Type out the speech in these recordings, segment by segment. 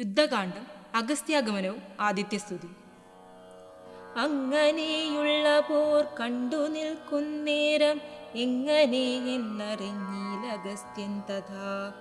രുദ്രകാന്ഡം അഗസ്ത്യാഗമനവും ആദിത്യസ്തുതി. അങ്ങനെയുള്ള പോർ കണ്ടു നിൽക്കുന്നേരം എങ്ങനെ എന്നറിഞ്ഞീലഗസ്ത്യൻ തഥാ.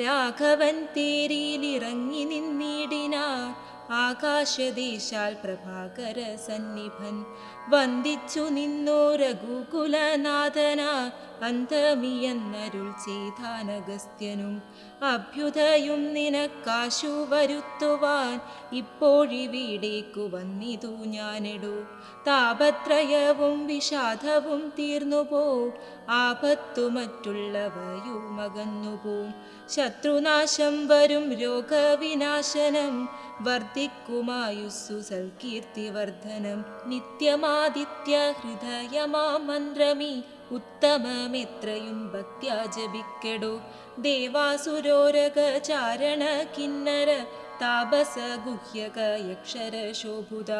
രാഘവൻ തേരിയിലിറങ്ങി നിന്നിടിനാർ ആകാശദേശാൽ പ്രഭാകര സന്നിഭൻ. വന്ദിച്ചു നിന്നോ രഘുകുലനാഥന അന്തമിയെന്നരുൾ ചെയ്താനഗസ്ത്യനും അഭ്യുദയും നിനക്കാശു വരുത്തുവാൻ ഇപ്പോഴിവിടേക്കു വന്നിതു ഞാനെടു. താപത്രയവും വിഷാദവും തീർന്നുപോ ആപത്തു മറ്റുള്ളവയുമകന്നുപോ ശത്രുനാശം വരും രോഗവിനാശനം വർദ്ധിക്കുമായുസ്സു സൽകീർത്തിവർദ്ധനം. നിത്യമാദിത്യ ഹൃദയമാ മന്ത്രമി ഉത്തമമെത്രയും ഭക്ത്യാ ദേവാസുരോരക ചാരണ കിന്നര താപസ ഗുഹ്യക യക്ഷര ശോഭുത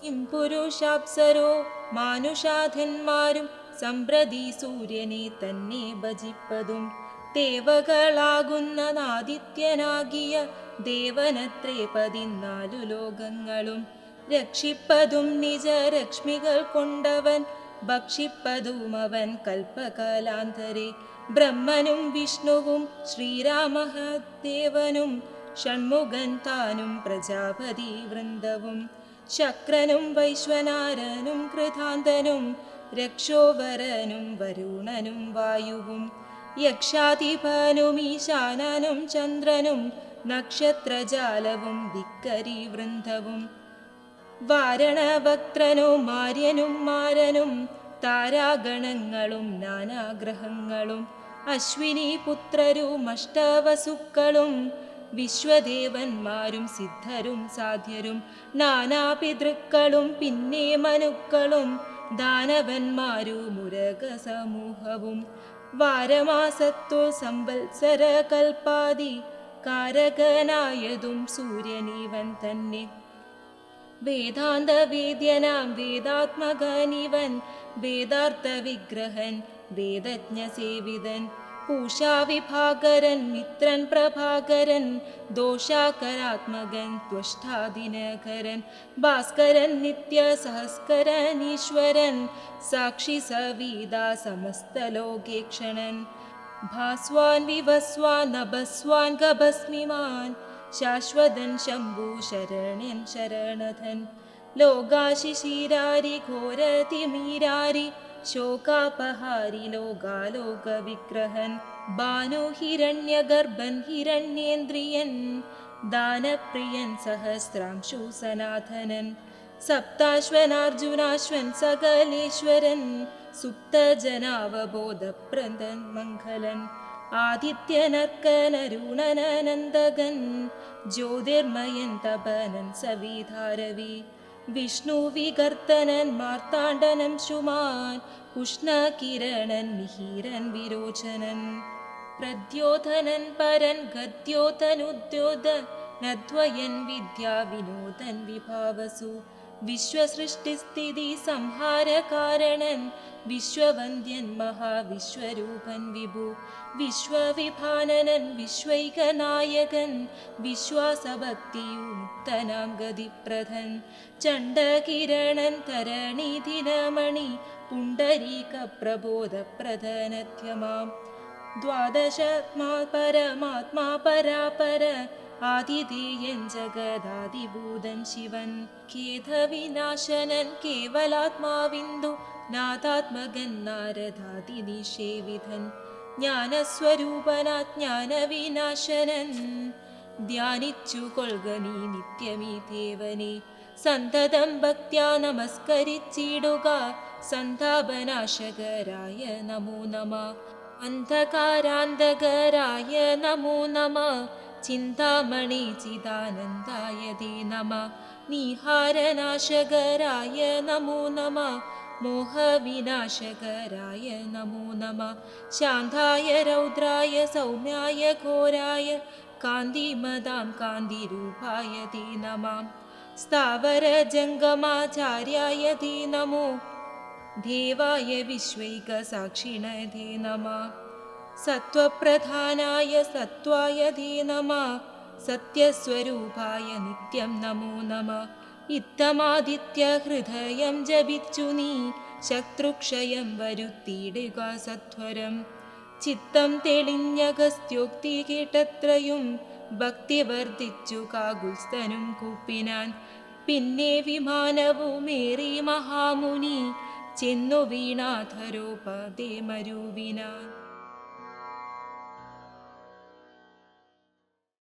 കിം പുരുഷാപ്സരോ മാനുഷാധന്മാരും സമ്പ്രതി സൂര്യനെ തന്നെ ഭജിപ്പതും. ദേവകളാകുന്ന ആദിത്യനാകിയ ദേവനത്രേ പതിനാലു ലോകങ്ങളും. രക്ഷിപ്പതും നിജ രക്ഷ്മികൾ കൊണ്ടവൻ ഭക്ഷിപ്പതും അവൻ കൽപ്പകലാന്തരെ ബ്രഹ്മനും വിഷ്ണുവും ശ്രീരാമദേവനും ഷൺമുഖൻ താനും പ്രജാപതി വൃന്ദവും ശക്രനും വൈശ്വനാരനും കൃതാന്തനും രക്ഷോവരനും വരുണനും വായുവും യക്ഷാധിപനും ഈശാനനും ചന്ദ്രനും നക്ഷത്രജാലവും ദിക്കരി വൃന്ദവും വാരണവക്ത്രനും മാര്യനും മാരനും താരാഗണങ്ങളും നാനാഗ്രഹങ്ങളും അശ്വിനി പുത്രരും അഷ്ടവസുക്കളും വിശ്വദേവന്മാരും സിദ്ധരും സാധ്യരും നാനാപിതൃക്കളും പിന്നെ മനുക്കളും ദാനവന്മാരും മുരക സമൂഹവും വാരമാസത്തു സംവത്സര കൽപ്പാതി കാരകനായതും സൂര്യനീവൻ തന്നെ. वेदान्तवेद्यनां वेदात्मगनिवन् वेदार्थविग्रहन् वेदज्ञसेविदन् पूषाविभाकरन् मित्रन् प्रभाकरन् दोषाकरात्मगन् त्वष्टादिनकरन् भास्करन् नित्यसहस्करीश्वरन् साक्षि सविदा समस्तलोके क्षणन्। भास्वान् विभस्वा नभस्वान् गभस्मिमान् शाश्वतन् शम्भुशरण्यन् शरणधन्। लोगाशिशिरारि घोरतिमीरारि शोकापहारि लोगालोकविग्रहन् बानो हिरण्यगर्भन् हिरण्येन्द्रियन्। दानप्रियन् सहस्रांशु सनातनन्। सप्ताश्वनार्जुनाश्वन् सकलेश्वरन्। सुप्तजनावबोधप्रदन् मङ्गलन्। आदित्यनर्कनरुणनन्दगन् ज्योतिर्मयन् तपनन् सविधारवि विष्णुविगर्तनन् मार्ताण्डनं कृष्ण उष्णकिरणन् मिहिरन् विरोचनन्। प्रद्योधनन् परन् गद्योतनुद्योत नद्वयन् विद्या विनोदन् विभावसु। विश्वसृष्टिस्थितिसंहारकारणन् विश्ववन्द्यन् महाविश्वरूपन् विभु। विश्वविभाननन् विश्वैकनायकन् विश्वासभक्तियुक्तनां गतिप्रधन् चण्डकिरणन् करणिधिनमणि पुण्डरीकप्रबोधप्रधनध्यमां द्वादशात्मा परमात्मा परापर വിശ്വാസഭക്തിയു മുക്തനാം ഗതിപ്രധൻ ചണ്ഡകിരണൻ തരണീധിനമണി പുണ്ടരീക പ്രബോധപ്രധനത്യമാം ദ്വാദശാത്മാ പരമാത്മാ പരാപര ആതിഥേയൻ ജഗദാതിഭൂതൻ ശിവൻ ഖേദവിനാശനൻ കേവലാത്മാവിന്ദു നാഥാത്മകൻ നാരദാതിനിഷേവിധൻ ജ്ഞാനസ്വരൂപനാ ജ്ഞാനവിനാശനൻ ധ്യാനിച്ചു കൊൾക നീ നിത്യമീ ദേവനെ സന്തതം ഭക്ത്യാ നമസ്കരിച്ചിടുക സന്താപനാശകരായ നമോ നമ അന്ധകാരാന്തകരായ നമോ നമ चिन्तामणिचिदानन्दाय चिदानन्दाय धे नमः। निहारनाशकराय नमो नमः। मोहविनाशकराय नमो नमः। शान्ताय रौद्राय सौम्याय घोराय कान्तिमदां कान्तिरूपाय दे नमः। स्थावरजङ्गमाचार्याय ते नमो। देवाय विश्वैकसाक्षिण धे नमः। സത്വപ്രധാനായ സത്വായ ധീനമ നമ സത്യസ്വരൂപായ നിത്യം നമോ നമ. ഇത്തമാദിത്യ ഹൃദയം ജപിച്ചു നീ ശത്രുക്ഷയം വരുത്തിയിടുക സത്വരം. ചിത്തം തെളിഞ്ഞകസ്ത്യോക്തി കേട്ടത്രയും ഭക്തി വർദ്ധിച്ചു കാകുൽസ്തനും കൂപ്പിനാൻ. പിന്നെ വിമാനവുമേറി മഹാമുനി ചെന്നു വീണാധരോപതേ മരുവിനാൻ